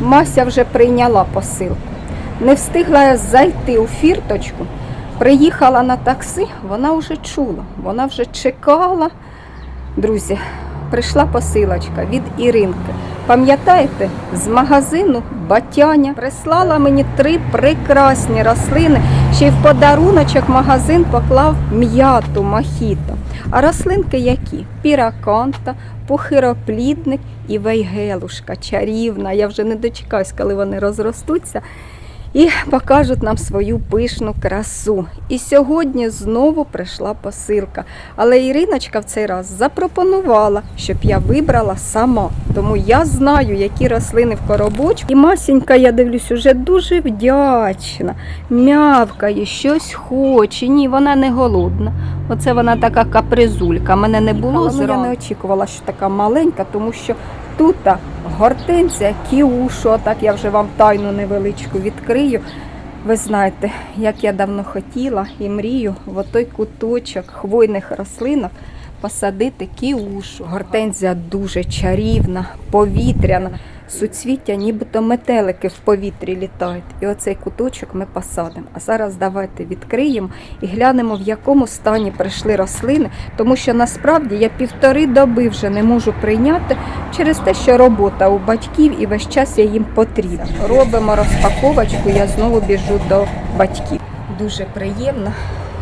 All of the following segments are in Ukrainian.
Мася вже прийняла посилку. Не встигла зайти у фірточку. Приїхала на таксі, вона вже чула, вона вже чекала. Друзі, прийшла посилочка від Іринки. Пам'ятаєте, з магазину Батяня прислала мені три прекрасні рослини. Ще й в подаруночок магазин поклав м'яту мохіто. А рослинки які? Піраканта, пухироплідник і вейгелушка чарівна. Я вже не дочекаюсь, коли вони розростуться і покажуть нам свою пишну красу. І сьогодні знову прийшла посилка. Але Іриночка в цей раз запропонувала, щоб я вибрала сама. Тому я знаю, які рослини в коробочку. І масінька, я дивлюсь, уже дуже вдячна, м'явкає, щось хоче. Ні, вона не голодна. Оце вона така капризулька. Мене не було Ну, я. Я не очікувала, що така маленька, тому що тут гортинця, кіушо, так я вже вам тайну невеличку відкрию. Ви знаєте, як я давно хотіла і мрію в отой куточок хвойних рослинок посадити кіушу. Гортензія дуже чарівна, повітряна. Суцвіття, нібито метелики в повітрі літають. І оцей куточок ми посадимо. А зараз давайте відкриємо і глянемо, в якому стані прийшли рослини, тому що насправді я півтори доби вже не можу прийняти через те, що робота у батьків і весь час я їм потрібна. Робимо розпаковочку, я знову біжу до батьків. Дуже приємно.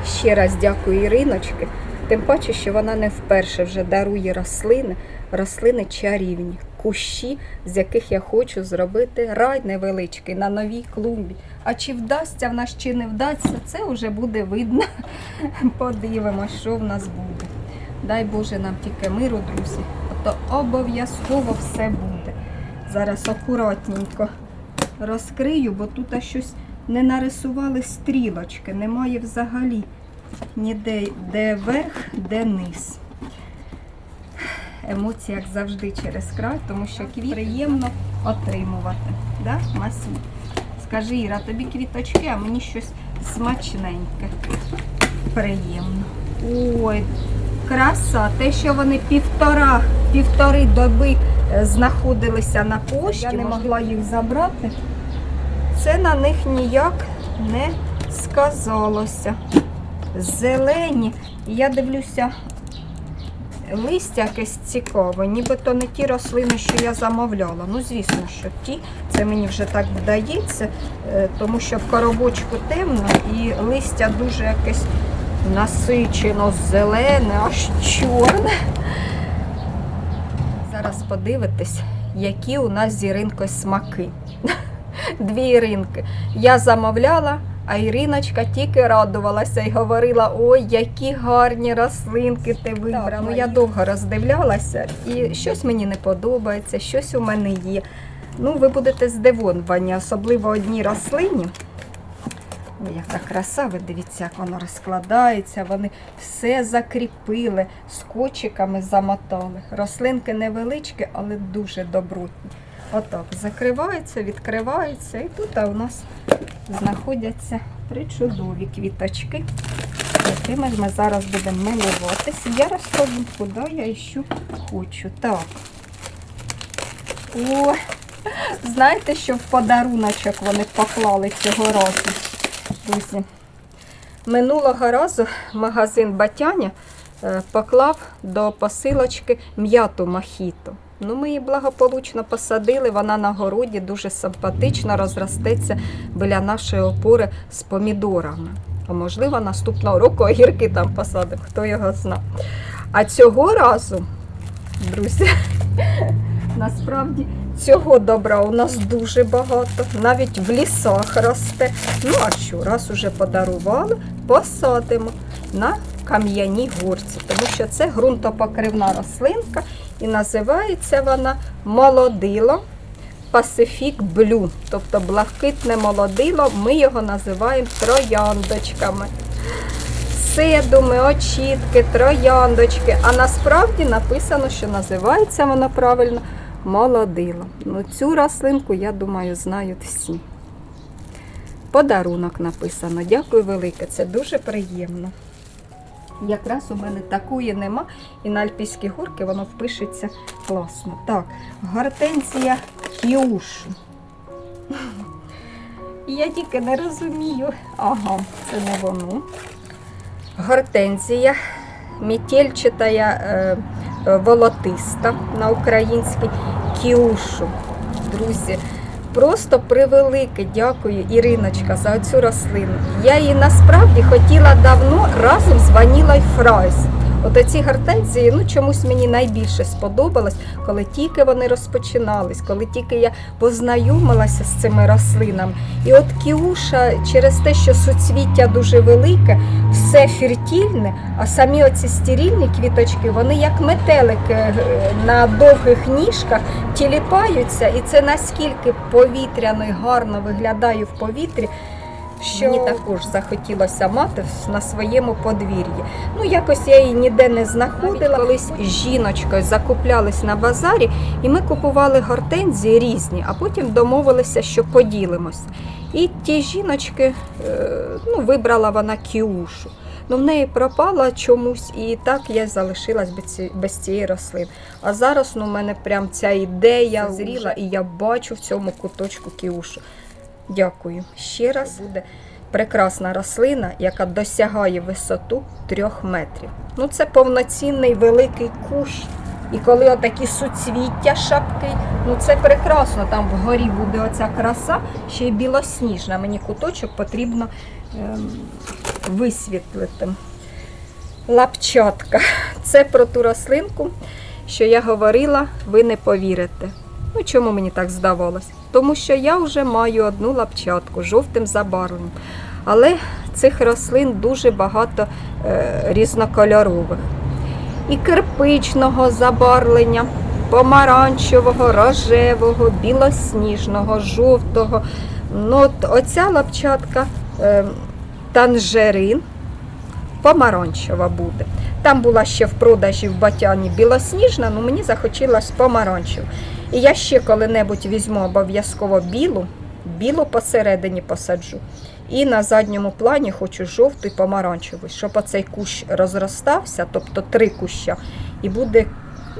Ще раз дякую Іриночки. Тим паче, що вона не вперше вже дарує рослини, рослини чарівні, кущі, з яких я хочу зробити рай невеличкий на новій клумбі. А чи вдасться в нас, чи не вдасться, це вже буде видно. Подивимось, що в нас буде. Дай Боже нам тільки миру, друзі. То обов'язково все буде. Зараз акуратненько розкрию, бо тут щось не нарисували стрілочки, немає взагалі ніде де верх, де низ. Емоції, як завжди, через край, тому що квіт приємно отримувати. Да, Масю? Скажи, Іра, тобі квіточки, а мені щось смачненьке. Приємно. Ой, краса. Те, що вони півтора, півтори доби е, знаходилися на пошті, я не могла їх забрати. Це на них ніяк не сказалося. Зелені. Я дивлюся, листя якесь цікаве, нібито не ті рослини, що я замовляла. Ну, звісно, що ті, це мені вже так вдається, е, тому що в коробочку темно і листя дуже якесь насичено зелене, аж чорне. Зараз подивитесь, які у нас з Іринкою смаки. Дві Іринки. Я замовляла, а Іриночка тільки радувалася і говорила: ой, які гарні рослинки ти вибрала. ну я довго роздивлялася, і щось мені не подобається, щось у мене є. Ну, ви будете здивовані, особливо одні рослині. Ой, яка краса, ви дивіться, як воно розкладається. Вони все закріпили, скотчиками замотали. Рослинки невеличкі, але дуже добротні. Отак, закривається, відкривається, і тут у нас знаходяться причудові квіточки, якими ми зараз будемо милуватися. Я розкажу, куди я іщу хочу. Так. О, знаєте, що в подаруночок вони поклали цього разу? Друзі, минулого разу магазин Батяня е, поклав до посилочки м'яту мохіто. Ну, ми її благополучно посадили, вона на городі дуже симпатично розростеться біля нашої опори з помідорами. А можливо, наступного року огірки там посадимо, хто його зна. А цього разу, друзі, насправді цього добра у нас дуже багато, навіть в лісах росте. Ну а що, раз уже подарували, посадимо на кам'яній горці, тому що це ґрунтопокривна рослинка і називається вона молодило Pacific Blue, тобто блакитне молодило, ми його називаємо трояндочками. Седуми, очітки, трояндочки. А насправді написано, що називається воно правильно молодило. Ну, цю рослинку, я думаю, знають всі. Подарунок написано. Дякую велике, це дуже приємно. Якраз у мене такої нема, і на Альпійські горки воно впишеться класно. Так, гортензія кіушу. Я тільки не розумію. Ага, це не воно. Гортензія, метельчата е, е, волотиста на українській кіушу. Друзі, просто превелике дякую, Іриночка, за цю рослину. Я її насправді хотіла давно разом з Ванілой Фрайс. От оці гортензії, ну чомусь мені найбільше сподобалось, коли тільки вони розпочинались, коли тільки я познайомилася з цими рослинами. І от кіуша через те, що суцвіття дуже велике, все фертільне, а самі оці стерильні квіточки, вони як метелики е, на довгих ніжках тіліпаються, і це наскільки повітряно і гарно виглядає в повітрі. Що мені також захотілося мати на своєму подвір'ї. Ну, якось я її ніде не знаходила. Колись з жіночкою закуплялись на базарі, і ми купували гортензії різні, а потім домовилися, що поділимось. І ті жіночки, е, ну, вибрала вона кіушу. Ну, в неї пропала чомусь, і так я залишилась без, цієї рослини. А зараз ну, в мене прям ця ідея зріла, і я бачу в цьому куточку кіушу. Дякую. Ще раз буде прекрасна рослина, яка досягає висоту трьох метрів. Ну, це повноцінний великий кущ. І коли отакі суцвіття шапки, ну це прекрасно. Там вгорі буде оця краса, ще й білосніжна. Мені куточок потрібно ем, висвітлити. Лапчатка. Це про ту рослинку, що я говорила, ви не повірите. Ну, чому мені так здавалось? Тому що я вже маю одну лапчатку жовтим забарвленням. Але цих рослин дуже багато е, різнокольорових. І кирпичного забарвлення, помаранчевого, рожевого, білосніжного, жовтого. Ну, от оця лапчатка е, танжерин помаранчева буде. Там була ще в продажі в батяні білосніжна, але мені захотілося помаранчеву. І я ще коли-небудь візьму обов'язково білу, білу посередині посаджу. І на задньому плані хочу жовту і помаранчеву, щоб оцей кущ розростався, тобто три куща, і буде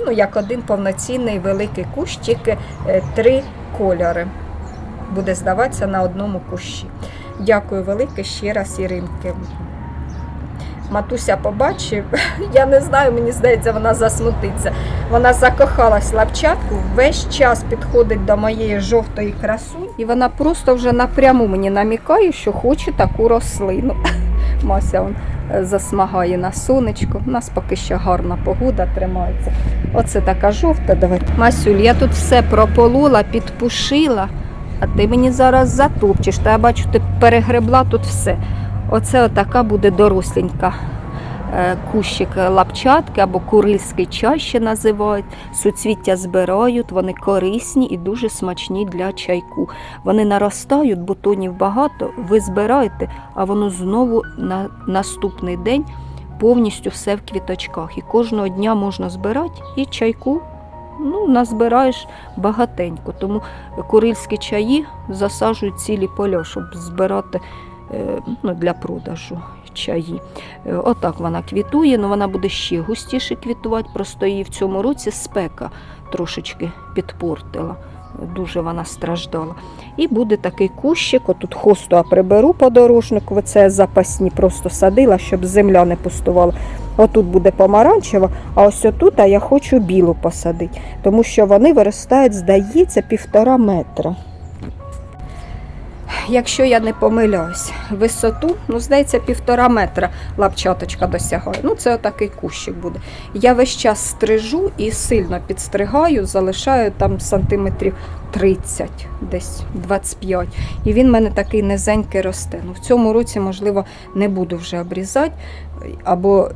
ну, як один повноцінний великий кущ, тільки е, три кольори. Буде здаватися на одному кущі. Дякую велике ще раз, Іринки. Матуся побачив, я не знаю, мені здається, вона засмутиться. Вона закохалась в лапчатку, весь час підходить до моєї жовтої красуні, і вона просто вже напряму мені намікає, що хоче таку рослину. Мася он е, засмагає на сонечко. У нас поки що гарна погода тримається. Оце така жовта. Давай. Масюль, я тут все прополола, підпушила, а ти мені зараз затопчеш. Та я бачу, ти перегребла тут все. Оце отака буде доросленька е, кущик лапчатки або курильський чай ще називають. Суцвіття збирають, вони корисні і дуже смачні для чайку. Вони наростають, бутонів багато, ви збираєте, а воно знову на наступний день повністю все в квіточках. І кожного дня можна збирати і чайку. Ну, назбираєш багатенько, тому курильські чаї засаджують цілі поля, щоб збирати е, ну, для продажу чаї. Е, Отак вона квітує, але вона буде ще густіше квітувати, просто її в цьому році спека трошечки підпортила. Дуже вона страждала. І буде такий кущик, отут хосту приберу подорожнику, це запасні просто садила, щоб земля не пустувала. Отут буде помаранчева, а ось отут а я хочу білу посадити, тому що вони виростають, здається, півтора метра якщо я не помиляюсь, висоту, ну, здається, півтора метра лапчаточка досягає. Ну, це отакий кущик буде. Я весь час стрижу і сильно підстригаю, залишаю там сантиметрів 30, десь 25. І він в мене такий низенький росте. Ну, в цьому році, можливо, не буду вже обрізати. Або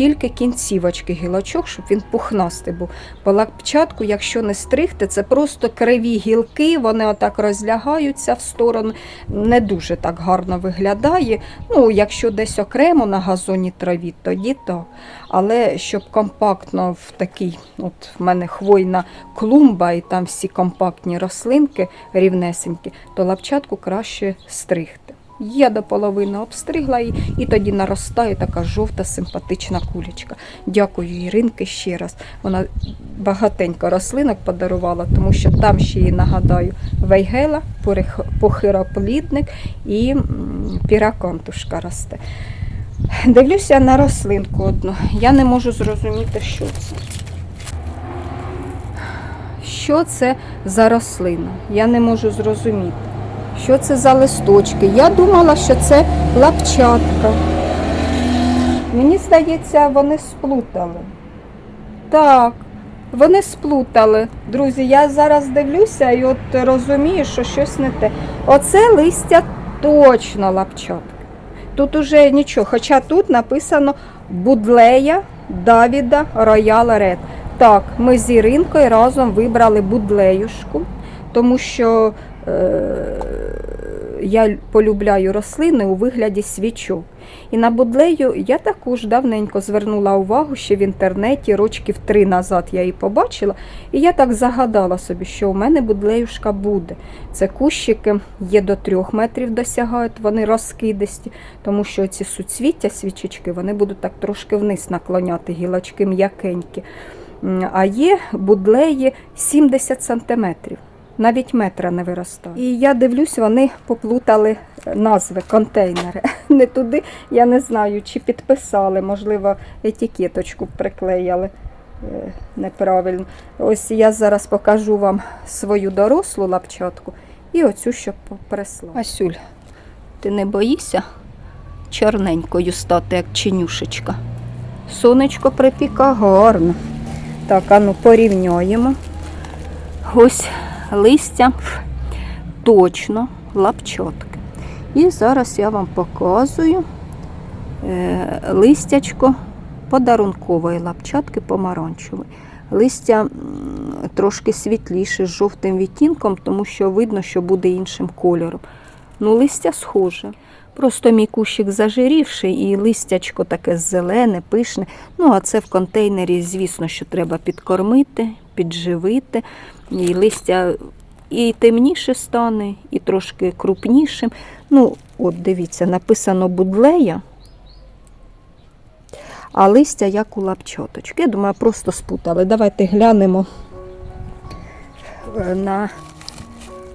тільки кінцівочки гілочок, щоб він пухнастий був. Бо лапчатку, якщо не стригти, це просто криві гілки, вони отак розлягаються в сторону, не дуже так гарно виглядає. Ну, якщо десь окремо на газоні траві, тоді так. Але щоб компактно в такій, от в мене хвойна клумба, і там всі компактні рослинки рівнесенькі, то лапчатку краще стригти. Я до половини обстригла її, і тоді наростає така жовта симпатична кулечка. Дякую Іринки ще раз. Вона багатенько рослинок подарувала, тому що там ще їй нагадаю вейгела, похироплідник і піраконтушка росте. Дивлюся на рослинку одну. Я не можу зрозуміти, що це. Що це за рослина? Я не можу зрозуміти. Що це за листочки? Я думала, що це лапчатка. Мені здається, вони сплутали. Так, вони сплутали. Друзі, я зараз дивлюся і от розумію, що щось не те. Оце листя точно лапчатка. Тут уже нічого, хоча тут написано Будлея Давіда Роял Ред. Так, ми з Іринкою разом вибрали будлеюшку, тому що я полюбляю рослини у вигляді свічок. І на будлею я також давненько звернула увагу, ще в інтернеті, рочків три назад я її побачила. І я так загадала собі, що у мене будлеюшка буде. Це кущики є до трьох метрів досягають, вони розкидисті, тому що ці суцвіття, свічечки, вони будуть так трошки вниз наклоняти, гілочки м'якенькі. А є будлеї 70 сантиметрів. Навіть метра не виростає. І я дивлюсь, вони поплутали е, назви, контейнери. Не туди, я не знаю, чи підписали, можливо, етикеточку приклеїли е, неправильно. Ось я зараз покажу вам свою дорослу лапчатку і оцю, що прислала. Асюль, ти не боїшся чорненькою стати, як чинюшечка? Сонечко припіка гарно. Так, а ну порівняємо. Ось листя точно лапчатки. І зараз я вам показую е, листячко подарункової лапчатки помаранчевої. Листя трошки світліше з жовтим відтінком, тому що видно, що буде іншим кольором. Ну, листя схоже. Просто мій кущик зажирівший і листячко таке зелене, пишне. Ну, а це в контейнері, звісно, що треба підкормити, підживити. І листя і темніше стане, і трошки крупнішим. Ну, от дивіться, написано будлея, а листя як у лапчоточки. Я думаю, просто спутали. Давайте глянемо на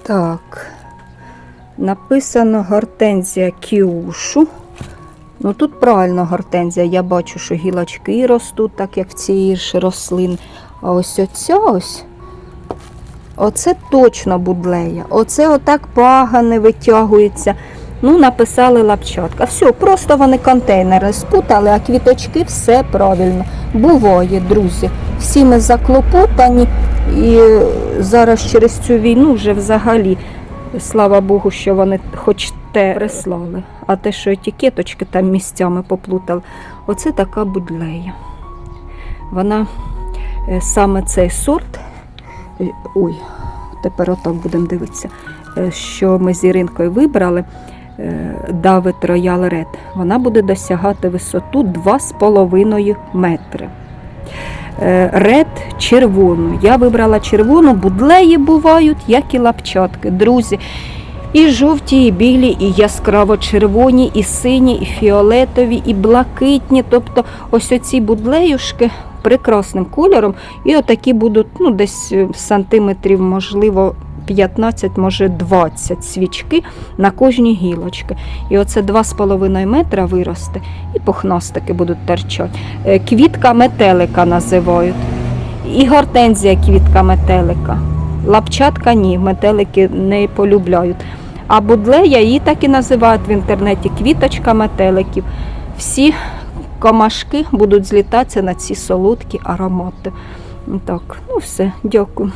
так. Написано гортензія кіушу. Ну тут правильно гортензія. Я бачу, що гілочки ростуть, так як в цієї ж рослин. А ось оця ось. Оце точно будлея. Оце отак пагани витягується. Ну, написали лапчатка. Все, просто вони контейнери спутали, а квіточки все правильно. Буває, друзі. Всі ми заклопотані і зараз через цю війну вже взагалі, слава Богу, що вони хоч те прислали. А те, що етикеточки там місцями поплутали, оце така будлея. Вона е, саме цей сорт. е, Ой, тепер отак будемо дивитися, е, що ми з Іринкою вибрали. е, Давид Роял Ред. Вона буде досягати висоту 2,5 метри. Е, Ред червону. Я вибрала червону, будлеї бувають, як і лапчатки. Друзі, і жовті, і білі, і яскраво червоні, і сині, і фіолетові, і блакитні. Тобто ось оці будлеюшки прекрасним кольором. І отакі будуть ну, десь е, сантиметрів, можливо, 15, може 20 свічки на кожній гілочці. І оце 2,5 метра виросте, і пухнастики будуть торчати. Е, Квітка метелика називають. І гортензія квітка метелика. Лапчатка ні, метелики не полюбляють. А будлея її так і називають в інтернеті квіточка метеликів. Всі комашки будуть злітатися на ці солодкі аромати. Так, ну все, дякую.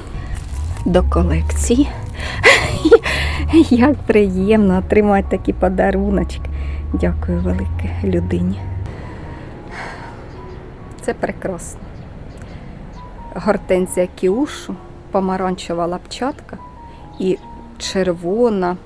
До колекції. Як приємно отримати такі подаруночки. Дякую велике людині. Це прекрасно. Гортензія кіушу, помаранчева лапчатка і червона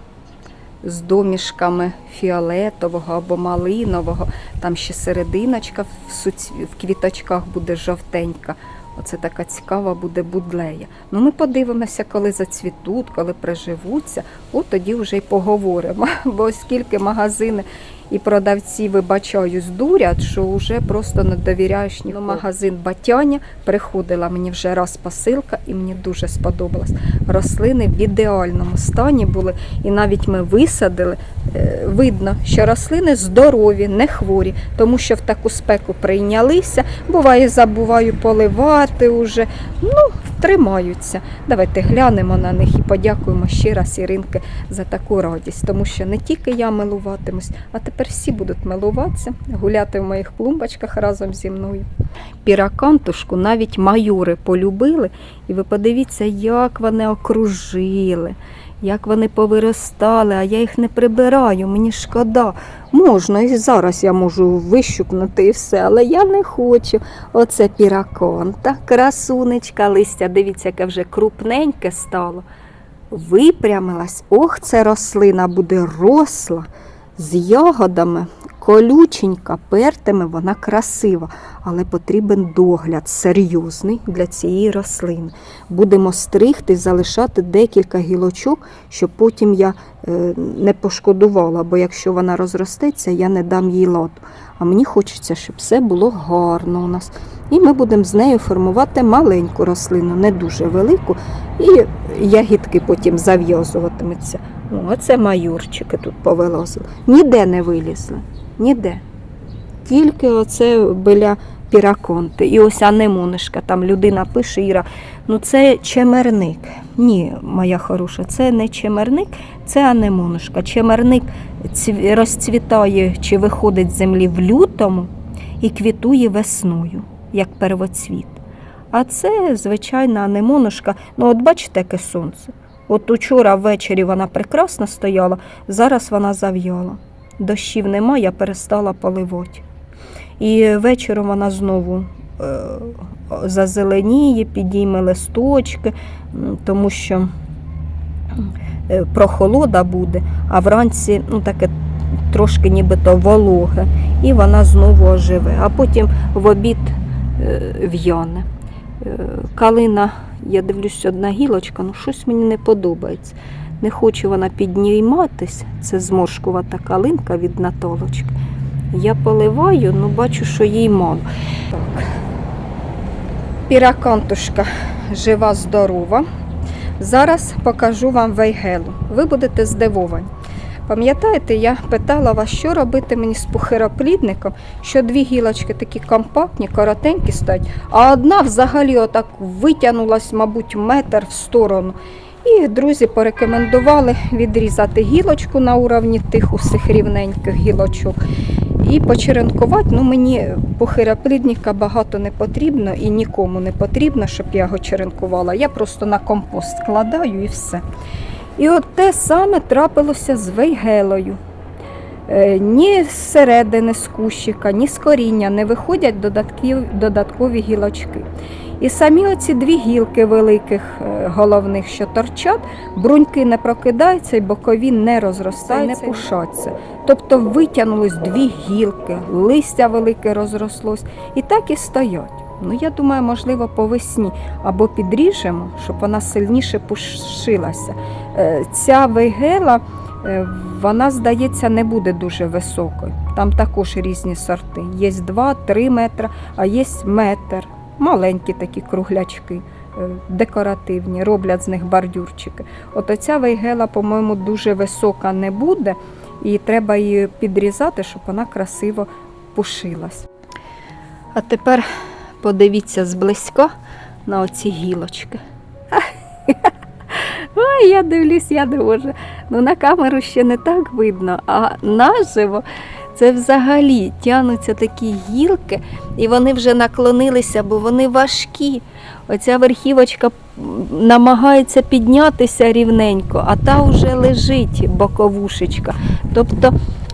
з домішками фіолетового або малинового. Там ще серединочка в, квіточках буде жовтенька. Оце така цікава буде будлея. Ну ми подивимося, коли зацвітуть, коли приживуться, от тоді вже й поговоримо. Бо оскільки магазини і продавці, вибачаю, здурять, що вже просто не довіряєш ні. Ну, магазин Батяня приходила мені вже раз посилка, і мені дуже сподобалось. Рослини в ідеальному стані були, і навіть ми висадили. Е, Видно, що рослини здорові, не хворі, тому що в таку спеку прийнялися. Буває, забуваю поливати уже. Ну, тримаються. Давайте глянемо на них і подякуємо ще раз Іринки за таку радість, тому що не тільки я милуватимусь, а тепер всі будуть милуватися, гуляти в моїх клумбочках разом зі мною. Піракантушку навіть майори полюбили, і ви подивіться, як вони окружили. Як вони повиростали, а я їх не прибираю, мені шкода. Можна, і зараз я можу вищукнути і все, але я не хочу. Оце піраконта, красунечка, листя, дивіться, яке вже крупненьке стало. Випрямилась, ох, це рослина буде росла з ягодами, колюченька, пертими, вона красива, але потрібен догляд серйозний для цієї рослини. Будемо стригти, залишати декілька гілочок, щоб потім я е, не пошкодувала, бо якщо вона розростеться, я не дам їй ладу. А мені хочеться, щоб все було гарно у нас. І ми будемо з нею формувати маленьку рослину, не дуже велику, і ягідки потім зав'язуватимуться. О, Оце майорчики тут повилазили. Ніде не вилізли. Ніде. Тільки оце біля піраконти. І ось анемонишка. Там людина пише, Іра, ну це чемерник. Ні, моя хороша, це не чемерник, це анемонишка. Чемерник розцвітає чи виходить з землі в лютому і квітує весною, як первоцвіт. А це звичайна анемонушка. Ну, от бачите, яке сонце. От учора ввечері вона прекрасно стояла, зараз вона зав'яла. Дощів нема, я перестала поливати. І вечором вона знову е, зазеленіє, підійме листочки, тому що е, прохолода буде, а вранці ну, таке трошки нібито вологе, і вона знову оживе. А потім в обід е, в'яне. Е, Калина, я дивлюсь, одна гілочка, ну щось мені не подобається. Не хоче вона підніматись, це зморшкувата калинка від Наталочки. Я поливаю, ну бачу, що їй мало. Так. Піракантушка жива, здорова. Зараз покажу вам вейгелу. Ви будете здивовані. Пам'ятаєте, я питала вас, що робити мені з пухироплідником, що дві гілочки такі компактні, коротенькі стоять, а одна взагалі отак витягнулась, мабуть, метр в сторону. І друзі порекомендували відрізати гілочку на уровні тих усіх рівненьких гілочок і почеренкувати. Ну, мені похироплідника багато не потрібно і нікому не потрібно, щоб я його черенкувала. Я просто на компост складаю і все. І от те саме трапилося з вейгелою. Е, Ні зсередини з кущика, ні з коріння не виходять додаткові гілочки. І самі оці дві гілки великих е, головних, що торчать, бруньки не прокидаються і бокові не розростаються, не пушаться. Тобто витягнулись дві гілки, листя велике розрослось, і так і стоять. Ну, я думаю, можливо, по весні або підріжемо, щоб вона сильніше пушилася. Е, Ця вейгела, е, вона, здається, не буде дуже високою. Там також різні сорти. Є 2-3 метри, а є метр. Маленькі такі круглячки, е, декоративні, роблять з них бордюрчики. От оця вейгела, по-моєму, дуже висока не буде, і треба її підрізати, щоб вона красиво пушилась. А тепер подивіться зблизька на оці гілочки. Ой, я дивлюсь, я не. Ну, на камеру ще не так видно, а наживо це взагалі тянуться такі гілки, і вони вже наклонилися, бо вони важкі. Оця верхівочка намагається піднятися рівненько, а та вже лежить боковушечка. Тобто,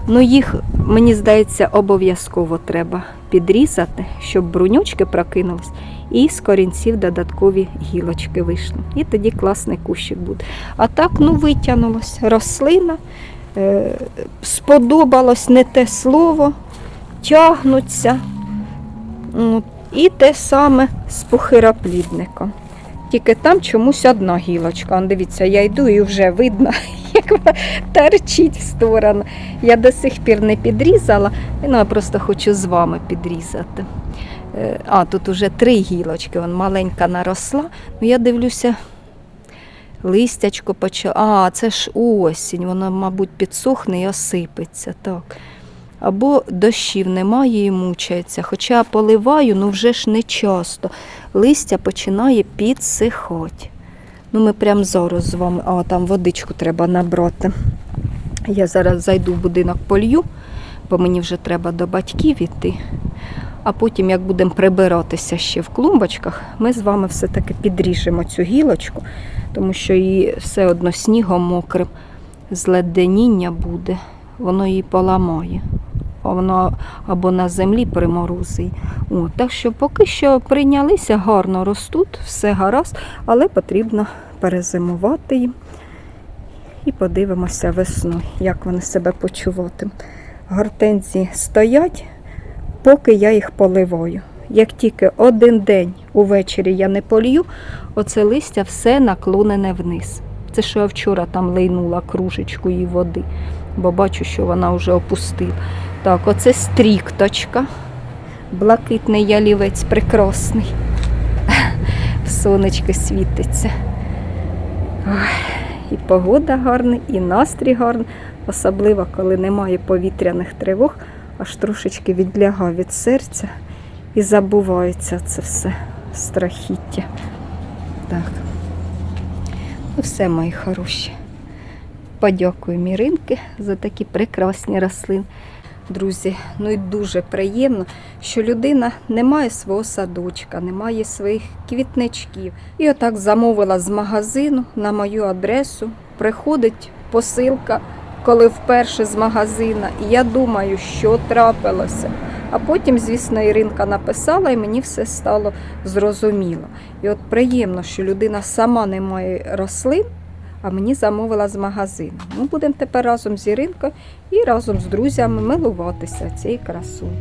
ну їх, мені здається, обов'язково треба підрізати, щоб брунючки прокинулись, і з корінців додаткові гілочки вийшли. І тоді класний кущик буде. А так, ну, витягнулось рослина. Е, сподобалось не те слово, тягнуться. Ну, І те саме з пухироплідником. Тільки там чомусь одна гілочка. Дивіться, я йду і вже видно, торчить в сторону. Я до сих пір не підрізала, ну я просто хочу з вами підрізати. Е, А, тут уже три гілочки, вон маленька наросла. Ну я дивлюся, листячко почало. А, це ж осінь, воно, мабуть, підсохне і осипеться. Так. Або дощів немає і мучається. Хоча поливаю, ну вже ж не часто. Листя починає підсихати. Ну, ми прямо зараз з вами. А, там водичку треба набрати. Я зараз зайду в будинок полью, бо мені вже треба до батьків іти. А потім, як будемо прибиратися ще в клумбочках, ми з вами все-таки підріжемо цю гілочку, тому що її все одно снігом мокрим, зледеніння буде, воно її поламає. Воно або на землі приморозить. Так що поки що прийнялися, гарно ростуть, все гаразд, але потрібно перезимувати їм. І подивимося весною, як вони себе почуватимуть. Гортензії стоять, поки я їх поливаю. Як тільки один день увечері я не полью, оце листя все наклонене вниз. Це що я вчора там лейнула кружечку її води, бо бачу, що вона вже опустила. Так, оце стрікточка, блакитний ялівець прекрасний. Сонечко світиться. І погода гарна, і настрій гарний, особливо коли немає повітряних тривог, аж трошечки відлягав від серця і забувається це все страхіття. Так. Ну все, мої хороші. Подякую Міринки за такі прекрасні рослини. Друзі, ну і дуже приємно, що людина не має свого садочка, не має своїх квітничків. І отак замовила з магазину на мою адресу. Приходить посилка, коли вперше з магазина. І я думаю, що трапилося. А потім, звісно, Іринка написала, і мені все стало зрозуміло. І от приємно, що людина сама не має рослин, а мені замовила з магазину. Ми будемо тепер разом з Іринкою і разом з друзями милуватися цією красою.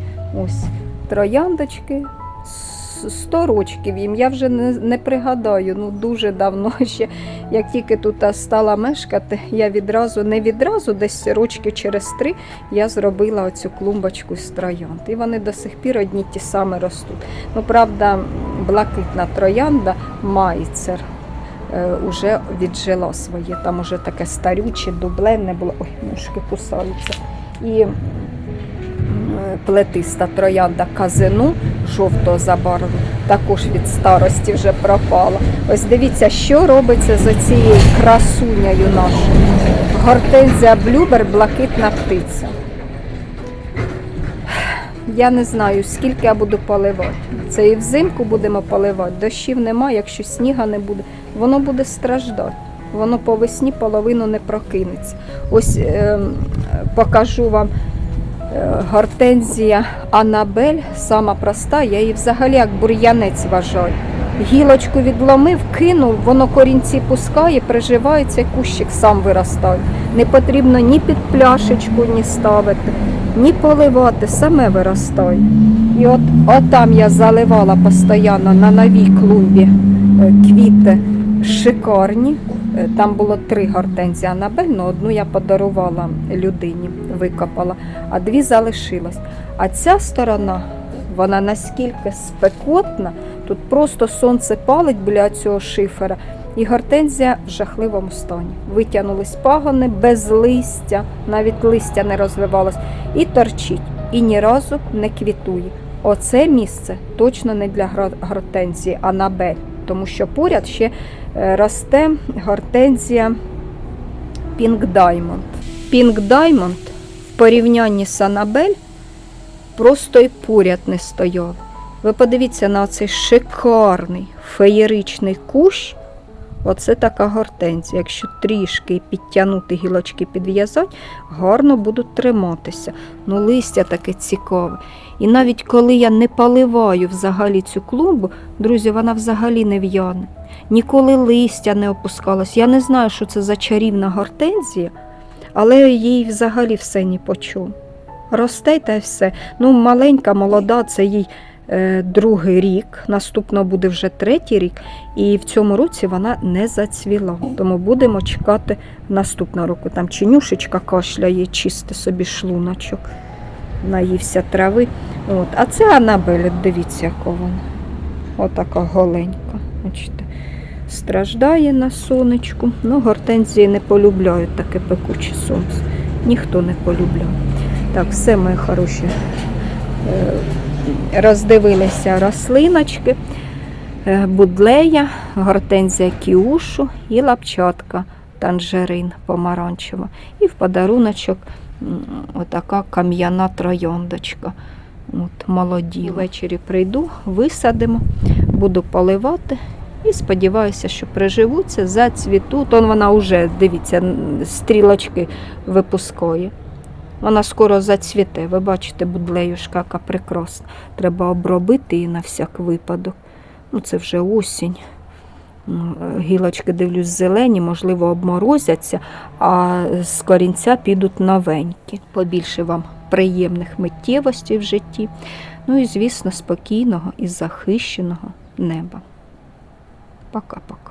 Ось трояндочки. с- 100 рочків їм, я вже не, не пригадаю, ну дуже давно ще, як тільки тут стала мешкати, я відразу, не відразу, десь рочки через три я зробила оцю клумбочку з троянд. І вони до сих пір одні ті самі ростуть. Ну, правда, блакитна троянда майцер е, уже віджила своє. Там уже таке старюче, дубленне було. Ой, мишки кусаються. І е, плетиста троянда казину жовтого забарвлення також від старості вже пропала. Ось дивіться, що робиться з цією красунею нашою. Гортензія блюбер, блакитна птиця. Я не знаю, скільки я буду поливати. Це і взимку будемо поливати, дощів немає, якщо сніга не буде, воно буде страждати. Воно по весні половину не прокинеться. Ось е, покажу вам е, гортензія Анабель, сама проста, я її взагалі як бур'янець вважаю. Гілочку відломив, кинув, воно корінці пускає, приживається, кущик сам виростає. Не потрібно ні під пляшечку, ні ставити, ні поливати, саме виростає. І от, от там я заливала постійно на новій клумбі е, квіти шикарні. Е, Там було три гортензії Анабель, ну одну я подарувала людині, викопала, а дві залишилось. А ця сторона, вона наскільки спекотна, тут просто сонце палить біля цього шифера, і гортензія в жахливому стані. Витягнулись пагони без листя, навіть листя не розвивалось, і торчить, і ні разу не квітує. Оце місце точно не для гортензії Анабель, тому що поряд ще е, росте гортензія Pink Diamond. Pink Diamond в порівнянні з Анабель просто й поряд не стояв. Ви подивіться на цей шикарний феєричний кущ. Оце така гортензія. Якщо трішки підтягнути гілочки підв'язати, гарно будуть триматися. Ну, листя таке цікаве. І навіть коли я не поливаю взагалі цю клумбу, друзі, вона взагалі не в'яне. Ніколи листя не опускалось. Я не знаю, що це за чарівна гортензія, але їй взагалі все ні по чому. Росте та й все. Ну, маленька, молода, це їй другий рік, наступно буде вже третій рік, і в цьому році вона не зацвіла. Тому будемо чекати наступного року. Там чинюшечка кашляє, чисти собі шлуночок, наївся трави. От. А це Анабеля, дивіться, яка вона. Отака голенька. Бачите. Страждає на сонечку. Ну, гортензії не полюбляють таке пекуче сонце. Ніхто не полюбляє. Так, все, мої хороші. Роздивилися рослиночки, Е, будлея, гортензія кіушу і лапчатка танжерин помаранчева. І в подаруночок отака кам'яна трояндочка. От, молоді. Ввечері прийду, висадимо, буду поливати. І сподіваюся, що приживуться, зацвітуть. Он вона вже, дивіться, стрілочки випускає. Вона скоро зацвіте. Ви бачите, будлеюшка яка прекрасна. Треба обробити її на всяк випадок. Ну, це вже осінь. Е, Гілочки, дивлюсь, зелені, можливо, обморозяться, а з корінця підуть новенькі. Побільше вам приємних миттєвостей в житті. Ну і, звісно, спокійного і захищеного неба. Пока-пока.